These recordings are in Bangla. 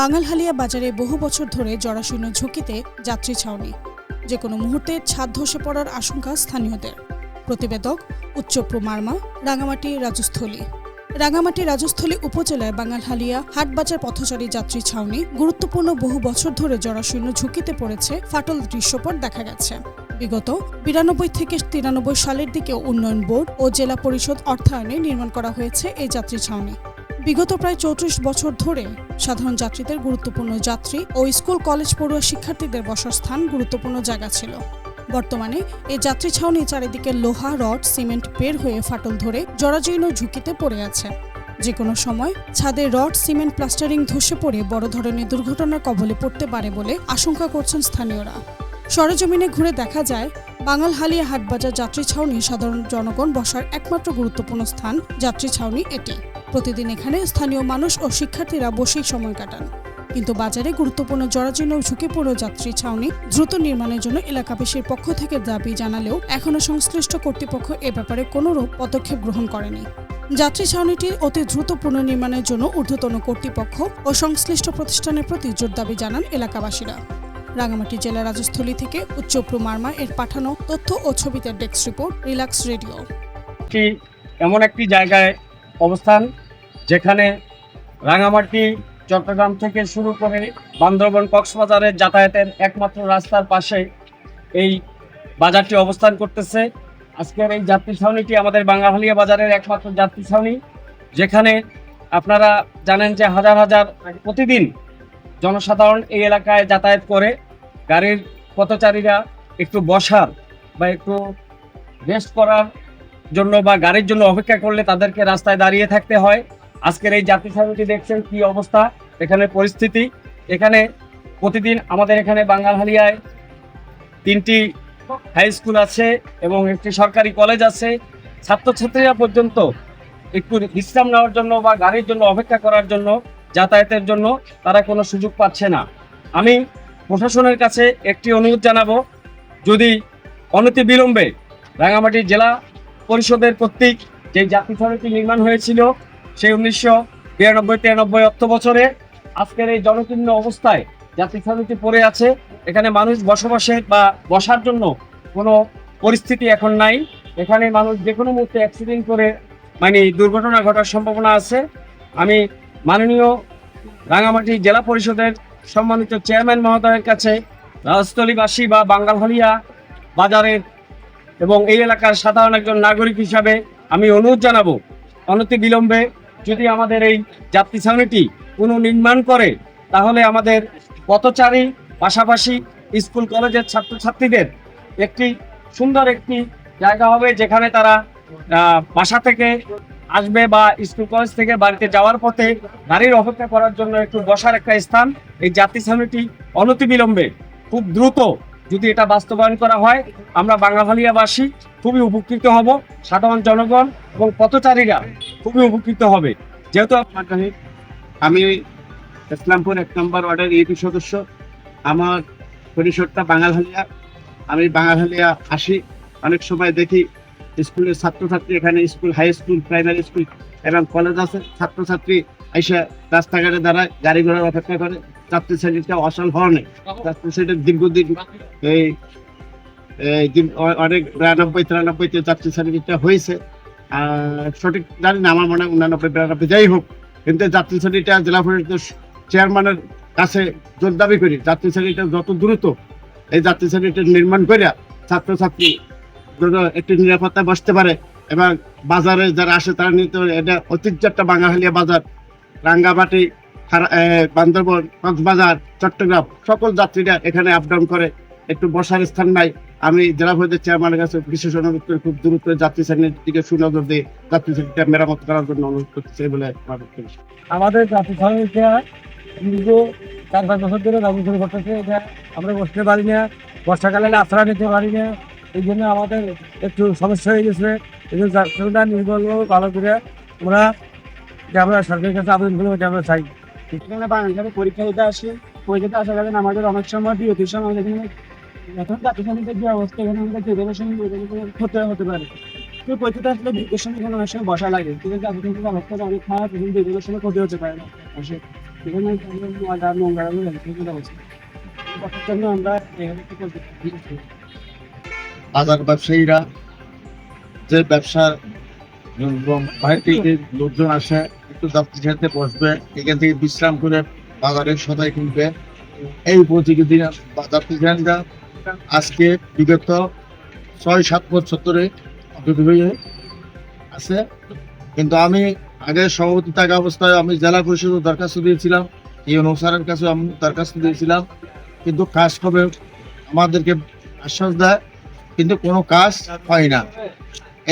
বাঙালহালিয়া বাজারে বহু বছর ধরে জরাশীর্ণ ঝুঁকিতে যাত্রী ছাউনি। যে কোনো মুহূর্তে ছাদ ধসে পড়ার আশঙ্কা স্থানীয়দের। প্রতিবেদক উচ্চপ্র মার্মা, রাঙামাটি রাজস্থলী। রাঙামাটি রাজস্থলী উপজেলায় বাঙালহালিয়া হাটবাজার পথচারী যাত্রী ছাউনি গুরুত্বপূর্ণ বহু বছর ধরে জরাশীর্ণ ঝুঁকিতে পড়েছে ফাটল দৃশ্যপট দেখা গেছে। বিগত বিরানব্বই থেকে তিরানব্বই সালের দিকে উন্নয়ন বোর্ড ও জেলা পরিষদ অর্থায়নে নির্মাণ করা হয়েছে এই যাত্রী ছাউনি। বিগত প্রায় চৌত্রিশ বছর ধরে সাধারণ যাত্রীদের গুরুত্বপূর্ণ যাত্রী ও স্কুল, কলেজ পড়ুয়া শিক্ষার্থীদের বসার স্থান গুরুত্বপূর্ণ জায়গা ছিল। বর্তমানে এই যাত্রী ছাউনি চারিদিকে লোহা, রড, সিমেন্ট বের হয়ে ফাটল ধরে জরাজীর্ণ ঝুঁকিতে পড়ে আছে। যে কোনো সময় ছাদে রড, সিমেন্ট, প্লাস্টারিং ধসে পড়ে বড় ধরনের দুর্ঘটনার কবলে পড়তে পারে বলে আশঙ্কা করছেন স্থানীয়রা। সরেজমিনে ঘুরে দেখা যায়, বাঙালহালিয়া হাটবাজার যাত্রী ছাউনি সাধারণ জনগণ বসার একমাত্র গুরুত্বপূর্ণ স্থান যাত্রী ছাউনি এটি। প্রতিদিন এখানে স্থানীয় মানুষ ও শিক্ষার্থীরা বসেই সময় কাটান। কিন্তু বাজারে গুরুত্বপূর্ণ জরাজীর্ণ ঝুঁকিপূর্ণ যাত্রী ছাউনি দ্রুত নির্মাণের জন্য এলাকাবাসীর পক্ষ থেকে দাবি জানালেও এখনও সংশ্লিষ্ট কর্তৃপক্ষ এ ব্যাপারে কোনোরূপ পদক্ষেপ গ্রহণ করেনি। যাত্রী ছাউনিটি অতি দ্রুত পুনর্নির্মাণের জন্য ঊর্ধ্বতন কর্তৃপক্ষ ও সংশ্লিষ্ট প্রতিষ্ঠানের প্রতি জোর দাবি জানান এলাকাবাসীরা। রাঙামাটি জেলা রাজস্থলী থেকে উচ্চপ্রু মার্মা এর পাঠানো তথ্য ও ছবিতে ডেস্ক রিপোর্ট, রিল্যাক্স রেডিও। এমন একটি জায়গায় অবস্থান যেখানে রাঙামাটি, চট্টগ্রাম থেকে শুরু করে বান্দরবন কক্সবাজারের যাতায়াতের একমাত্র রাস্তার পাশে এই বাজারটি অবস্থান করতেছে। আজকের এই যাত্রী ছাউনিটি আমাদের বাঙালিয়া বাজারের একমাত্র যাত্রী ছাউনি যেখানে আপনারা জানেন যে হাজার হাজার প্রতিদিন জনসাধারণ এই এলাকায় যাতায়াত করে। গাড়ির পথচারীরা একটু বসার বা একটু রেস্ট করার জন্য বা গাড়ির জন্য অপেক্ষা করলে তাদেরকে রাস্তায় দাঁড়িয়ে থাকতে হয়। আজকের এই যাত্রী সারিটি দেখছেন কি অবস্থা, এখানে পরিস্থিতি। এখানে প্রতিদিন আমাদের এখানে বাঙালহালিয়ায় তিনটি হাই স্কুল আছে এবং একটি সরকারি কলেজ আছে। ছাত্রছাত্রীরা পর্যন্ত একটু বিশ্রাম নেওয়ার জন্য বা গাড়ির জন্য অপেক্ষা করার জন্য, যাতায়াতের জন্য তারা কোনো সুযোগ পাচ্ছে না। আমি প্রশাসনের কাছে একটি অনুরোধ জানাব, যদি অনতি বিলম্বে রাঙামাটি জেলা পরিষদের কর্তৃক যে জাতীয় সড়কটি নির্মাণ হয়েছিল সেই উনিশশো বিরানব্বই, তিরানব্বই অর্থ বছরে আজকের এই জনকীর্ণ অবস্থায় জাতীয় সড়কটি পড়ে আছে, এখানে মানুষ বসবাসের বা বসার জন্য কোনো পরিস্থিতি এখন নাই। এখানে মানুষ যে কোনো মুহূর্তে অ্যাক্সিডেন্ট করে মানে দুর্ঘটনা ঘটার সম্ভাবনা আছে। আমি মাননীয় রাঙামাটি জেলা পরিষদের সম্মানিত চেয়ারম্যান মহোদয়ের কাছে রাজস্থলীবাসী বা বাঙ্গালহলিয়া বাজারের এবং এই এলাকার সাধারণ একজন নাগরিক হিসাবে আমি অনুরোধ জানাব, অনতি বিলম্বে যদি আমাদের এই যাত্রী ছাউনিটি পুনর্নির্মাণ করে, তাহলে আমাদের পথচারী, পাশাপাশি স্কুল, কলেজের ছাত্রছাত্রীদের একটি সুন্দর একটি জায়গা হবে যেখানে তারা বাসা থেকে আসবে বা স্কুল, কলেজ থেকে বাড়িতে যাওয়ার পথে গাড়ির অপেক্ষা করার জন্য একটু বসার একটা স্থান। এই যাত্রী ছাউনিটি অনতিবিলম্বে খুব দ্রুত যদি এটা বাস্তবায়ন করা হয়, আমরা বাঙালিয়াবাসী খুবই উপকৃত হব। সাধারণ জনগণ এবং পথচারীরা খুবই উপকৃত হবে। যেহেতু আমার কাছে আমি ইসলামপুর এক নম্বর ওয়ার্ডের ইউপি সদস্য। আমার পরিসরটা বাঙালহালিয়া। আমি বাঙালহালিয়া আসি। অনেক সময় দেখি স্কুলের ছাত্রছাত্রী এখানে school, high school, primary school এবং কলেজ আছে। ছাত্রছাত্রী এসে রাস্তাঘাটে দাঁড়ায়, গাড়ি ঘোড়ার অপেক্ষা করে। যাত্রী শ্রেণীটা অসল হওয়া নেই। যাত্রী শ্রেণির দীর্ঘদিন এই অনেক বিরানব্বই, তিরানব্বইতে যাত্রী শ্রেণীটা হয়েছে। সঠিক জানি না, আমার মনে হয় উনানব্বই বিরানব্বই যাই হোক, কিন্তু যাত্রী শ্রেণীটা জেলা পরিষদের চেয়ারম্যানের কাছে জোর দাবি করি যাত্রী শ্রেণীটা যত দ্রুত এই যাত্রী শ্রেণীটা নির্মাণ করে ছাত্রছাত্রী একটি নিরাপত্তা বসতে পারে এবং বাজারে যারা আসে তারা নিতে এটা ঐতিহ্য একটা বাঙালিয়া বাজার, রাঙ্গামাটি বান্দরবন, কক্সবাজার, চট্টগ্রাম, সকল যাত্রীরা এখানে আপ ডাউন করে, একটু বসার স্থান নাই। আমি জেলা পরিষদের চেয়ারম্যানের কাছে বিশেষ অনুরোধ করে খুব দ্রুত যাত্রী শ্রেণির দিকে সুনজর দিয়ে যাত্রী শ্রেণীটা মেরামত করার জন্য অনুরোধ করতেছে বলে। আমাদের যাত্রী সড়কটা দীর্ঘ চার পাঁচ বছর ধরে ব্যবস্থা করতেছে এটা আমরা বসতে পারি না বর্ষাকালে আশ্রয় নিতে পারি না। এই জন্য আমাদের একটু সমস্যা হয়ে গেছে। এই জন্য যাত্রীটা নির্ভরভাবে ভালো করে আমরা যে আমরা সরকারের কাছে আবেদন করব যে আমরা চাই। এখানে বাঙালি পরীক্ষা দিতে আসি। পরীক্ষা দিতে আসার কারণে আমাদের অনেক সময় বিরতির সময় আমাদের এখানে এখন যে অবস্থা, এখানে হতে পারে। পরীক্ষাতে আসলে সময় বসা লাগে। কিন্তু ক্ষতি হতে পারে ব্যবসায়ীরা যে ব্যবসার বাইরে থেকে লোকজন আসে, একটু যাত্রী সাথে বসবে, এখান থেকে বিশ্রাম করে বাজারে সদাই কিনবে। এই উপযোগী দিন আজকে বিগত ছয়, সাত বছর ধরে আছে। কিন্তু আমি আগে সভাপতি থাকা অবস্থায় আমি জেলা পরিষদের দরখাস্ত দিয়েছিলাম, এই অনুসারের কাছে আমি দরখাস্ত দিয়েছিলাম। কিন্তু কাজ হবে আমাদেরকে আশ্বাস দেয়, কিন্তু কোনো কাজ হয় না।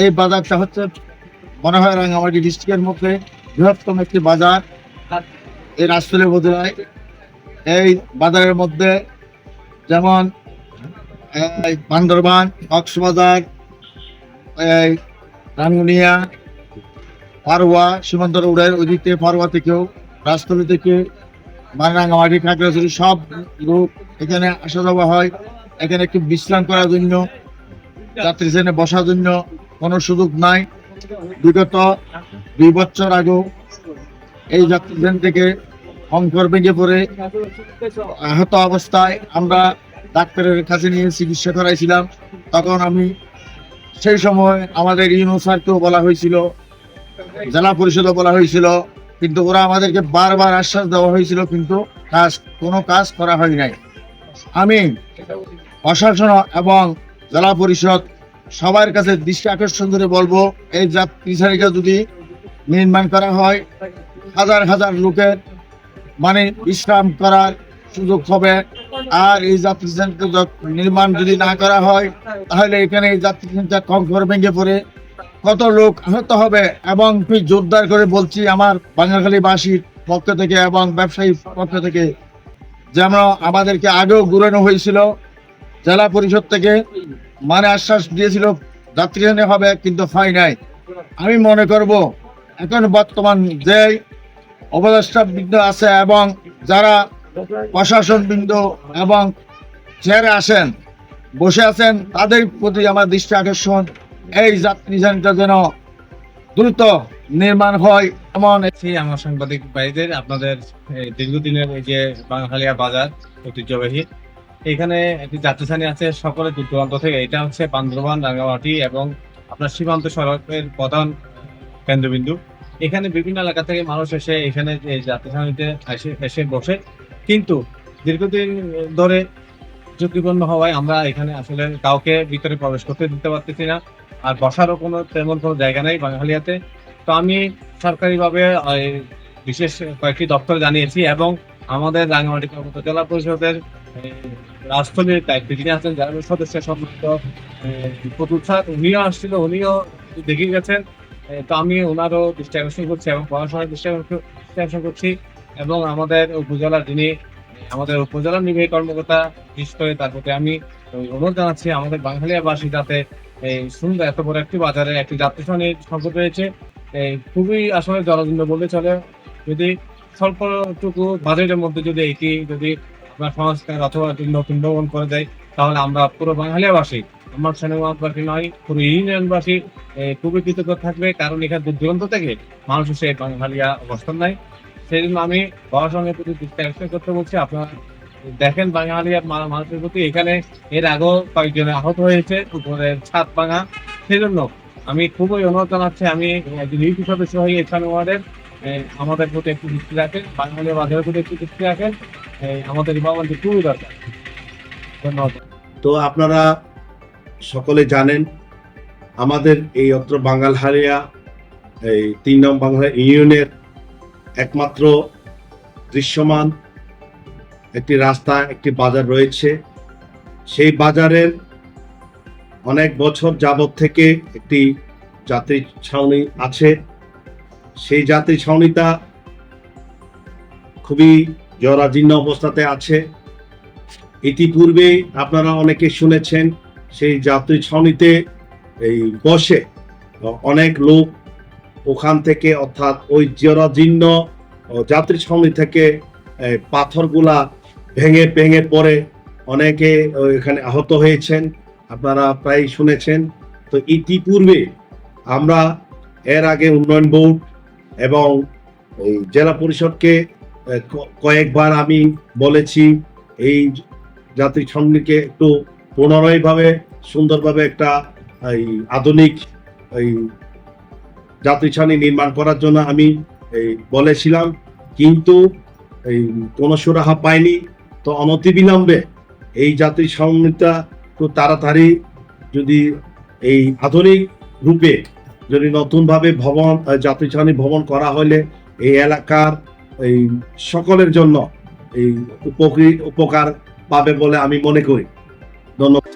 এই বাজারটা হচ্ছে মনে হয় রাঙামাটি ডিস্ট্রিক্টের মধ্যে বৃহত্তম একটি বাজার। এই রাজতলে বোধহয় এই বাজারের মধ্যে যেমন বান্দরবান, কক্সবাজার রাঙ্গুনিয়া পারোয়া সীমান্ত রোডের ওই দিক থেকে থেকেও, রাজতলি থেকে রাঙামাটি খাগড়াছড়ি সব লোক এখানে আসা যাওয়া হয়। এখানে একটু বিশ্রাম করার জন্য, যাত্রী ট্রেনে বসার জন্য কোনো সুযোগ নাই। বিগত দুই বছর আগেও এই যাত্রী ট্রেন থেকে অঙ্কর ভেঙে পড়ে। আহত অবস্থায় আমরা ডাক্তারের কাছে নিয়ে চিকিৎসা করাইছিলাম। তখন আমি সেই সময় আমাদের ইউনো স্যারকেও বলা হয়েছিল, জেলা পরিষদও বলা হয়েছিল, কিন্তু ওরা আমাদেরকে বারবার আশ্বাস দেওয়া হয়েছিল, কিন্তু কাজ, কোনো কাজ করা হয় নাই। আমি প্রশাসন এবং জেলা পরিষদ সবার কাছে দৃষ্টি আকর্ষণ করে বলব, এই যাত্রী সারিকা যদি নির্মাণ করা হয়, হাজার হাজার লোকের মানে বিশ্রাম করার সুযোগ হবে। আর এই যাত্রী সেন্টার নির্মাণ যদি না করা হয়, তাহলে এখানে এই যাত্রী সেন্টার কঙ্কর ভেঙে পড়ে। কত লোক আহত হবে এবং জোরদার করে বলছি আমার বাঙালিবাসীর পক্ষ থেকে এবং ব্যবসায়ীর পক্ষ থেকে যেমন আমাদেরকে আগেও ঘুরানো হয়েছিল। জেলা পরিষদ থেকে মানে আশ্বাস দিয়েছিল, যাত্রী হবে কিন্তু হয় নাই। আমি মনে করব, এখন বর্তমান যে উপদেষ্টা বৃন্দ আছে এবং যারা প্রশাসন বৃন্দ এবং চেয়ারে আসেন বসে আছেন, তাদের প্রতি আমার দৃষ্টি আকর্ষণ। এই যাত্রী যেন দ্রুত নির্মাণ হয়, এমন আমার সাংবাদিক ভাইদের, আপনাদের দীর্ঘদিনের এই যে বাঙালিয়া বাজার ঐতিহ্যবাহী। এখানে একটি যাত্রীস্থানী আছে সকলের দূর দূরান্ত থেকে। এটা হচ্ছে বান্দরবান, রাঙ্গামাটি এবং আপনার সীমান্ত সড়কের প্রধান কেন্দ্রবিন্দু। এখানে বিভিন্ন এলাকা থেকে মানুষ এসে এখানে এই যাত্রীস্থানীতে এসে এসে বসে। কিন্তু দীর্ঘদিন ধরে ঝুঁকিপূর্ণ হওয়ায় আমরা এখানে আসলে কাউকে ভিতরে প্রবেশ করতে দিতে পারতেছি না। আর বসারও কোনো তেমন কোনো জায়গা নেই বাঙালিয়াতে। তো আমি সরকারিভাবে বিশেষ কয়েকটি দপ্তর জানিয়েছি এবং আমাদের রাঙ্গামাটি কর্মত জেলা পরিষদের রাজস্থলীর দায়িত্বে যিনি আছেন, যারা সদস্য সম্মানিত প্রতুল উনিও আসছিল, উনিও দেখে গেছেন। তো আমি ওনারও দৃষ্টি আকর্ষণ করছি এবং পড়াশোনার দৃষ্টি আকর্ষণ করছি। এবং আমাদের উপজেলার যিনি, আমাদের উপজেলা নির্বাহী কর্মকর্তা বিশেষ করে তার প্রতি আমি অনুরোধ জানাচ্ছি আমাদের বাঙালিয়াবাসী যাতে এই সুন্দর এত বড় একটি বাজারে একটি যাত্রী সংকট রয়েছে। এই খুবই আসলে জনজীর্ণ বলতে চলে, যদি স্বল্পটুকু বাজেটের মধ্যে যদি এটি যদি আপনার সংস্কার অথবা নতুন ভবন করে দেয়, তাহলে আমরা পুরো বাঙালিয়াবাসী, আমার সিনেমাবাসী নয়, পুরো ইউনিয়নবাসী খুবই কৃতজ্ঞ থাকবে, কারণ এখানে দূর দূরান্ত থেকে মানুষ এসে বাঙালিয়া অবস্থান নেয়। সেই জন্য আমি প্রশাসনের প্রতি দৃষ্টি করতে বলছি। আপনারা দেখেন, বাঙালি মানুষের প্রতি এখানে এর আগেও কয়েকজন আহত হয়েছে উপরের ছাদ ভাঙা। সেই জন্য আমি খুবই অনুরোধ জানাচ্ছি, আমি একজন ইউপি সদস্য হয়ে এখানে ওয়ার্ডের আমাদের প্রতি একটু দৃষ্টি রাখেন, বাঙালি বাজারের প্রতি একটু দৃষ্টি রাখেন। আমাদের ভবনটি খুবই দরকার। ধন্যবাদ। তো আপনারা সকলে জানেন, আমাদের এই অত্র বাঙালহারিয়া, এই তিন নং বাংলা ইউনিয়নের একমাত্র দৃশ্যমান একটি রাস্তা, একটি বাজার রয়েছে। সেই বাজারের অনেক বছর যাবত থেকে একটি যাত্রী ছাউনি আছে। সেই যাত্রী ছাউনিটা খুবই জরাজীর্ণ অবস্থাতে আছে। ইতিপূর্বে আপনারা অনেকে শুনেছেন, সেই যাত্রী ছাউনিতে এই বসে অনেক লোক ওখান থেকে অর্থাৎ ওই জরাজীর্ণ যাত্রী ছাউনি থেকে পাথরগুলা ভেঙে ভেঙে পড়ে অনেকে এখানে আহত হয়েছেন। আপনারা প্রায় শুনেছেন। তো ইতিপূর্বে আমরা এর আগে উন্নয়ন বোর্ড এবং এই জেলা পরিষদকে কয়েকবার আমি বলেছি, এই যাত্রী সঙ্গীকে একটু পুনরায়ভাবে সুন্দরভাবে একটা, এই, আধুনিক, এই যাত্রী ছাউনি নির্মাণ করার জন্য আমি এই বলেছিলাম কিন্তু এই কোনো সুরাহা পায়নি তো অনতিবিলম্বে এই যাত্রী ছাউনিটা তো তাড়াতাড়ি যদি এই আধুনিক রূপে যদি নতুনভাবে ভবন যাত্রী ছাউনি ভবন করা হলে এই এলাকার এই সকলের জন্য এই উপকৃত উপকার পাবে বলে আমি মনে করি। ধন্যবাদ।